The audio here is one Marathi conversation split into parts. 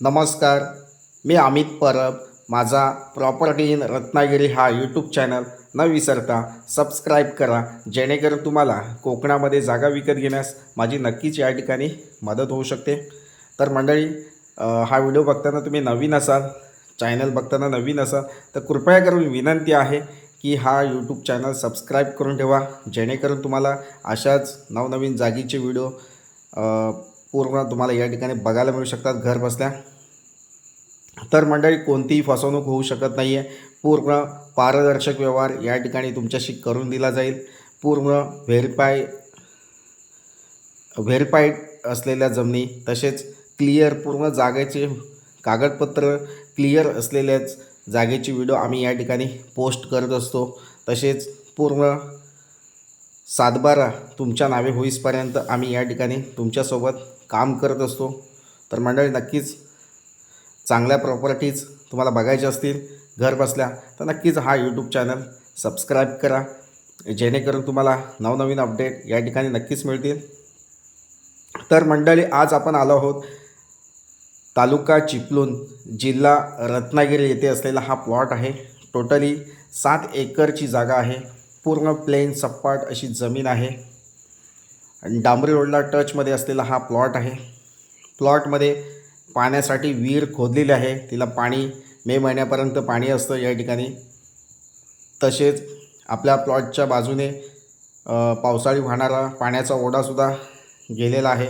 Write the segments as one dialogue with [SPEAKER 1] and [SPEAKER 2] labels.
[SPEAKER 1] नमस्कार मी अमित परब. माझा प्रॉपर्टी इन रत्नागिरी हा यूट्यूब चॅनल न विसरता सबस्क्राईब करा जेणेकरून तुम्हाला कोकणामध्ये जागा विकत घेण्यास माझी नक्कीच या ठिकाणी मदत होऊ शकते. तर मंडळी हा व्हिडिओ बघताना तुम्ही नवीन असाल चॅनल बघताना नवीन असाल तर कृपया करून विनंती आहे की हा यूट्यूब चॅनल सबस्क्राईब करून ठेवा जेणेकरून तुम्हाला अशाच नवनवीन जागीचे व्हिडिओ पूर्ण तुम्हाला या ठिकाणी बघायला मिळू शकतात. घर बसल्या तर मंडळी कोणतीही फसवणूक होऊ शकत नाही आहे पूर्ण पारदर्शक व्यवहार या ठिकाणी तुमच्याशी करून दिला जाईल. पूर्ण व्हेरीफाय व्हेरीफाईड असलेल्या जमिनी तसेच क्लिअर पूर्ण जागेचे कागदपत्र क्लिअर असलेल्याच जागेची व्हिडिओ आम्ही या ठिकाणी पोस्ट करत असतो. तसेच पूर्ण सातबारा तुमच्या नावे होईसपर्यंत आम्ही या ठिकाणी तुमच्यासोबत काम करत असतो. तर मंडळी नक्कीच चांगल्या प्रॉपर्टीज तुम्हाला बघायच्या असतील घर बसल्या तर नक्कीच हा यूट्यूब चॅनल सबस्क्राईब करा. जेणेकरून तुम्हाला नवनवीन अपडेट या ठिकाणी नक्कीच मिळतील. तर मंडळी आज आपण आलो आहोत तालुका चिपलून जिल्हा रत्नागिरी येथे असलेला हा प्लॉट आहे. टोटली सात एकरची जागा आहे. पूर्ण प्लेन सपाट अशी जमीन आहे. डांबरी रोडला टचमध्ये असलेला हा प्लॉट आहे. प्लॉटमध्ये पाण्यासाठी विहीर खोदलेली आहे. तिला पाणी मे महिन्यापर्यंत पाणी असतं या ठिकाणी. तसेच आपल्या प्लॉटच्या बाजूने पावसाळी वाहणारा पाण्याचा ओढासुद्धा गेलेला आहे.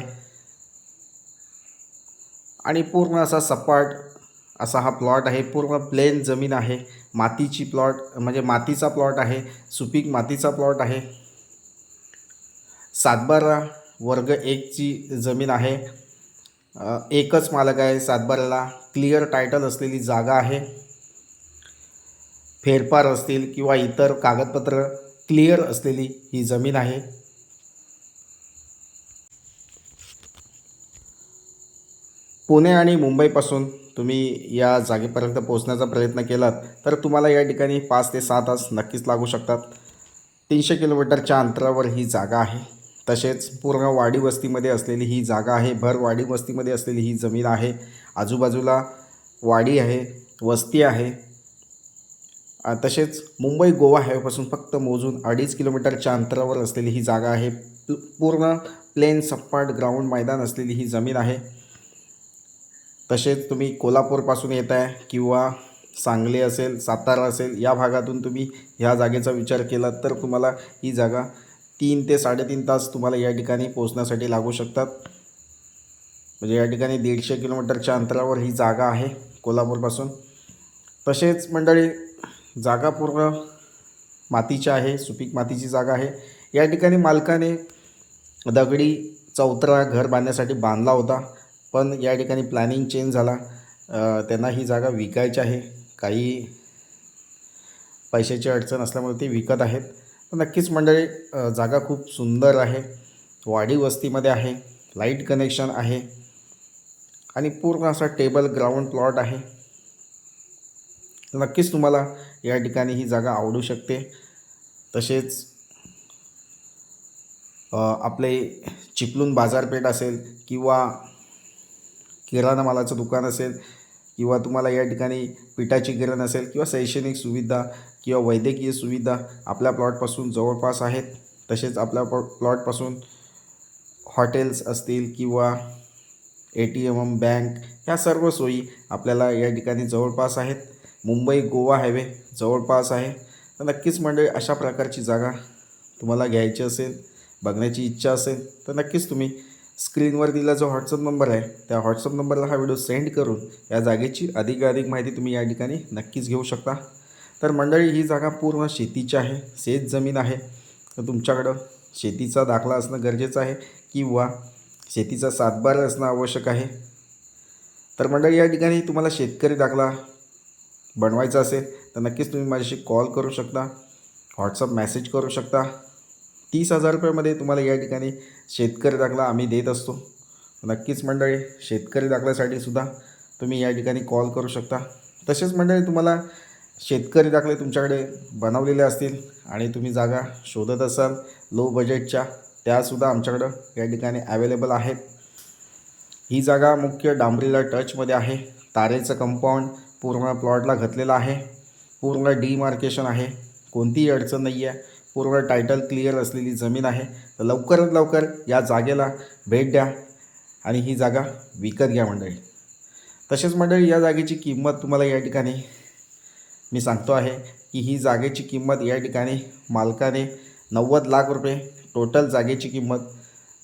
[SPEAKER 1] आणि पूर्ण असा सपाट असा हा प्लॉट आहे. पूर्ण प्लेन जमीन आहे. मातीची प्लॉट म्हणजे मातीचा प्लॉट आहे. सुपीक मातीचा प्लॉट आहे. सातबारा वर्ग एकची जमीन आहे. एकच मालक आहे सातबाराला क्लिअर टायटल असलेली जागा आहे. फेरफार असतील किंवा इतर कागदपत्र क्लिअर असलेली ही जमीन आहे. पुणे आणि मुंबईपासून तुम्ही या जागेपर्यंत पोहोचण्याचा प्रयत्न केलात तर तुम्हाला या ठिकाणी पाच ते सहा तास नक्कीच लागू शकतात. तीनशे किलोमीटरच्या अंतरावर ही जागा आहे. तसेच पूर्ण वाडी वस्तीमध्ये असलेली ही जागा आहे. भर वाडी वस्तीमध्ये असलेली ही जमीन आहे. आजूबाजूला वाडी आहे वस्ती आहे. तसेच मुंबई गोवा हायवेपासून फक्त मोजून अडीच किलोमीटरच्या अंतरावर असलेली ही जागा आहे. पूर्ण प्लेन सपाट ग्राउंड मैदान असलेली ही जमीन आहे. तसेच तुम्ही कोल्हापूरपासून येत आहे किंवा सांगली असेल सातारा असेल या भागातून तुम्ही ह्या जागेचा विचार केला तर तुम्हाला ही जागा तीन ते साडेतीन तास तुम्हाला या ठिकाणी पोचण्यासाठी लागू शकतात. म्हणजे या ठिकाणी दीडशे किलोमीटरच्या अंतरावर ही जागा आहे कोल्हापूरपासून. तसेच मंडळी जागा पूर्ण मातीची आहे सुपीक मातीची जागा आहे. या ठिकाणी मालकाने दगडी चौतरा घर बांधण्यासाठी बांधला होता पण या ठिकाणी प्लॅनिंग चेंज झाला. त्यांना ही जागा विकायची आहे. काही पैशाची अडचण असल्यामुळे ते विकत आहेत. नक्कीच मंडळी जागा खूप सुंदर आहे वाडी वस्तीमध्ये आहे लाइट कनेक्शन आहे आणि पूर्ण असा टेबल ग्राउंड प्लॉट आहे. नक्कीच तुम्हाला या ठिकाणी ही जागा आवडू शकते. तसेच आपले चिपलून बाजारपेठ असेल किंवा किराणा मालाचं दुकान असेल किंवा तुम्हाला या ठिकाणी पिठाची किरण असेल किंवा शैक्षणिक सुविधा किंवा वैद्यकीय सुविधा आपल्या प्लॉटपासून जवळपास आहेत तसेच आपल्या प्लॉ प्लॉटपासून हॉटेल्स असतील किंवा ए टी एम बँक ह्या सर्व सोयी आपल्याला या ठिकाणी जवळपास आहेत. मुंबई गोवा हायवे जवळपास आहे. तर नक्कीच मंडळी अशा प्रकारची जागा तुम्हाला घ्यायची असेल बघण्याची इच्छा असेल तर नक्कीच तुम्ही स्क्रीनवर दिला जो व्हॉट्सअप नंबर आहे त्या व्हॉट्सअप नंबरला हा व्हिडिओ सेंड करून या जागेची अधिकाधिक माहिती तुम्ही या ठिकाणी नक्कीच घेऊ शकता. तर मंडळी ही जागा पूर्ण शेतीची आहे शेत जमीन आहे. तर तुमच्याकडं शेतीचा दाखला असणं गरजेचं आहे किंवा शेतीचा सातबारा असणं आवश्यक आहे. तर मंडळी या ठिकाणी तुम्हाला शेतकरी दाखला बनवायचा असेल तर नक्कीच तुम्ही माझ्याशी कॉल करू शकता व्हॉट्सअप मेसेज करू शकता. तीस हजार रुपयामध्ये तुम्हाला या ठिकाणी शेतकरी दाखला आम्ही देत असतो. नक्कीच मंडळी शेतकरी दाखल्यासाठी सुद्धा तुम्ही या ठिकाणी कॉल करू शकता. तसेच मंडळी तुम्हाला शेतकरी दाखले तुमच्याकडे बनवलेले असतील आणि तुम्ही जागा शोधत असाल लो बजेटच्या त्यासुद्धा आमच्याकडं या ठिकाणी ॲवेलेबल आहेत. ही जागा मुख्य डांबरीला टचमध्ये आहे. तारेचं कंपाऊंड पूर्ण प्लॉटला घातलेलं आहे. पूर्ण डीमार्केशन आहे. कोणतीही अडचण नाही आहे पूर्ण टायटल क्लिअर असलेली जमीन आहे. तर लवकरात लवकर या जागेला भेट द्या आणि ही जागा विकत घ्या मंडळी. तसेच मंडळी या जागेची किंमत तुम्हाला या ठिकाणी मी सांगतो आहे की ही जागेची किंमत या ठिकाणी मालकाने नव्वद लाख रुपये टोटल जागेची किंमत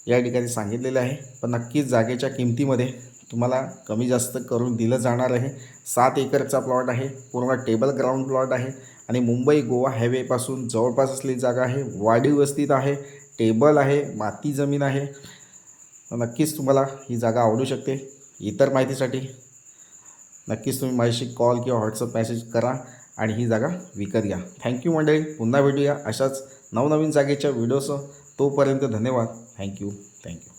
[SPEAKER 1] या ठिकाणी सांगितलेली आहे. पण नक्कीच जागेच्या किमतीमध्ये तुम्हाला कमी जास्त करून दिलं जाणार आहे. सात एकरचा प्लॉट आहे पूर्ण टेबल ग्राउंड प्लॉट आहे. आणि मुंबई गोवा हायवेपासून जवळपास असलेली जागा आहे. वाढीव वस्तीत आहे. टेबल आहे. माती जमीन आहे. नक्कीच तुम्हाला ही जागा आवडू शकते. इतर माहितीसाठी नक्कीच तुम्ही माझ्याशी कॉल किंवा व्हॉट्सअप मेसेज करा आणि ही जागा विकत घ्या. थँक्यू मंडळी. पुन्हा भेटूया अशाच नवनवीन जागेच्या व्हिडिओसह तोपर्यंत धन्यवाद. Thank you thank you